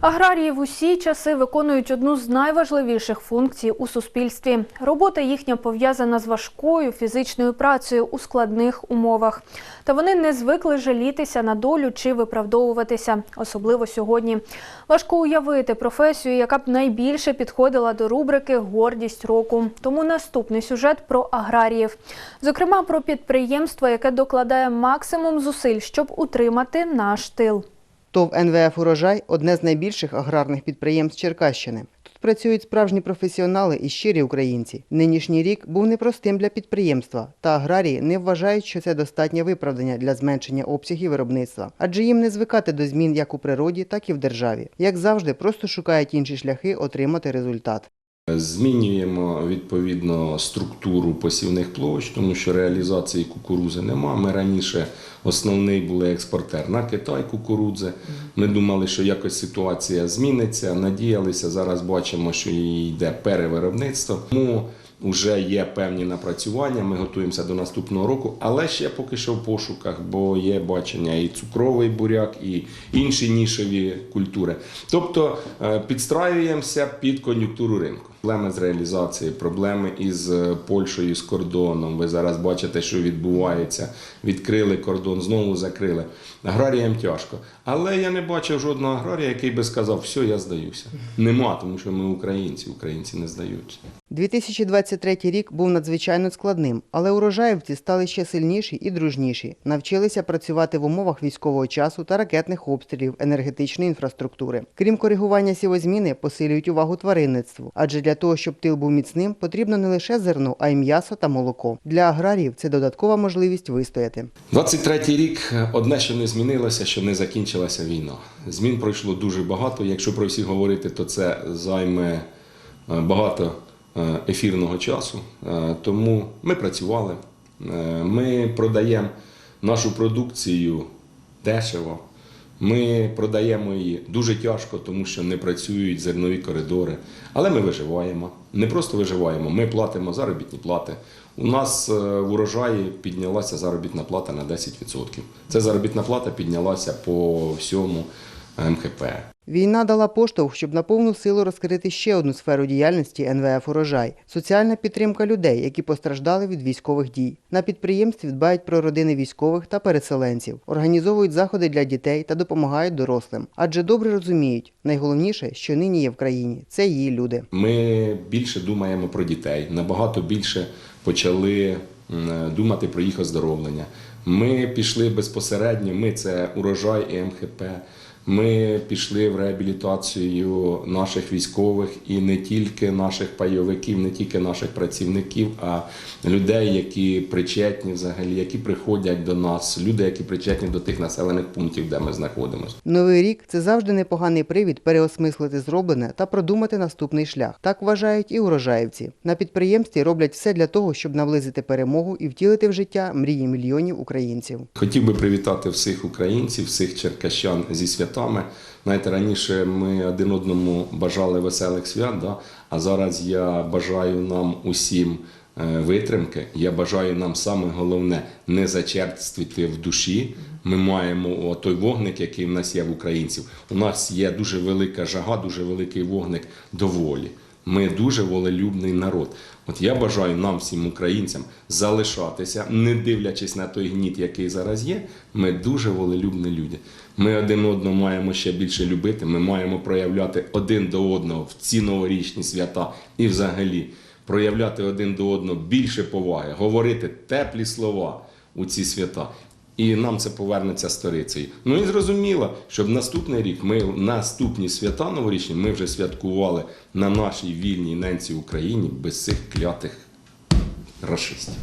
Аграрії в усі часи виконують одну з найважливіших функцій у суспільстві. Робота їхня пов'язана з важкою фізичною працею у складних умовах. Та вони не звикли жалітися на долю чи виправдовуватися, особливо сьогодні. Важко уявити професію, яка б найбільше підходила до рубрики Гордість року. Тому наступний сюжет про аграріїв. Зокрема, про підприємство, яке докладає максимум зусиль, щоб утримати наш тил. ТОВ НВФ «Урожай» – одне з найбільших аграрних підприємств Черкащини. Тут працюють справжні професіонали і щирі українці. Нинішній рік був непростим для підприємства, та аграрії не вважають, що це достатнє виправдання для зменшення обсягів виробництва, адже їм не звикати до змін як у природі, так і в державі. Як завжди, просто шукають інші шляхи отримати результат. Змінюємо відповідно структуру посівних площ, тому що реалізації кукурузи нема. Ми раніше основний були експортер на Китай кукурудзи. Ми думали, що якось ситуація зміниться. Надіялися. Зараз бачимо, що йде перевиробництво. Тому вже є певні напрацювання. Ми готуємося до наступного року, але ще поки що в пошуках, бо є бачення і цукровий буряк, і інші нішеві культури. Тобто е, підстраюємося під кон'юнктуру ринку. Проблеми з реалізації, проблеми із е, Польщею, з кордоном. Ви зараз бачите, що відбувається. Відкрили кордон, знову закрили. Аграріям тяжко. Але я не бачив жодного аграрія, який би сказав, все, я здаюся. Нема, тому що ми українці, українці не здаються. 2023 рік був надзвичайно складним, але урожаївці стали ще сильніші і дружніші, навчилися працювати в умовах військового часу та ракетних обстрілів енергетичної інфраструктури. Крім коригування сівозміни, посилюють увагу тваринництву, адже для того, щоб тил був міцним, потрібно не лише зерно, а й м'ясо та молоко. Для аграріїв це додаткова можливість вистояти. 23-й рік одне, що не змінилося, що не закінчилася війна. Змін пройшло дуже багато. Якщо про всі говорити, то це займе е, багато е, ефірного часу. Е, Тому ми працювали, ми продаємо нашу продукцію дешево. Ми продаємо її дуже тяжко, тому що не працюють зернові коридори. Але ми виживаємо. Не просто виживаємо, ми платимо заробітні плати. У нас е, в урожаї піднялася заробітна плата на 10%. Ця заробітна плата піднялася по всьому МХП. Війна дала поштовх, щоб на повну силу розкрити ще одну сферу діяльності НВФ «Урожай» – соціальна підтримка людей, які постраждали від військових дій. На підприємстві дбають про родини військових та переселенців, організовують заходи для дітей та допомагають дорослим. Адже добре розуміють, найголовніше, що нині є в країні – це її люди. Ми більше думаємо про дітей, набагато більше почали думати про їх оздоровлення. Ми пішли безпосередньо, ми це урожай і МХП. Ми пішли в реабілітацію наших військових і не тільки наших пайовиків, не тільки наших працівників, а людей, які причетні взагалі, які приходять до нас, люди, які причетні до тих населених пунктів, де ми знаходимося. Новий рік – це завжди непоганий привід переосмислити зроблене та продумати наступний шлях. Так вважають і урожаївці. На підприємстві роблять все для того, щоб наблизити перемогу і втілити в життя мрії мільйонів українців. Хотів би привітати всіх українців, всіх черкащан зі святами. Знаєте, раніше ми один одному бажали веселих свят, да? а зараз я бажаю нам усім е, витримки. Я бажаю нам саме головне не зачерствіти в душі. Ми маємо той вогник, який в нас є в українців. У нас є дуже велика жага, дуже великий вогник доволі. Ми дуже волелюбний народ. От я бажаю нам, всім українцям, залишатися, не дивлячись на той гніт, який зараз є. Ми дуже волелюбні люди. Ми один одного маємо ще більше любити. Ми маємо проявляти один до одного в ці новорічні свята і взагалі проявляти один до одного більше поваги, говорити теплі слова у ці свята. І нам це повернеться сторицею. Ну і зрозуміло, в наступний рік ми наступні свята новорічні ми вже святкували на нашій вільній ненці Україні без цих клятих рашистів.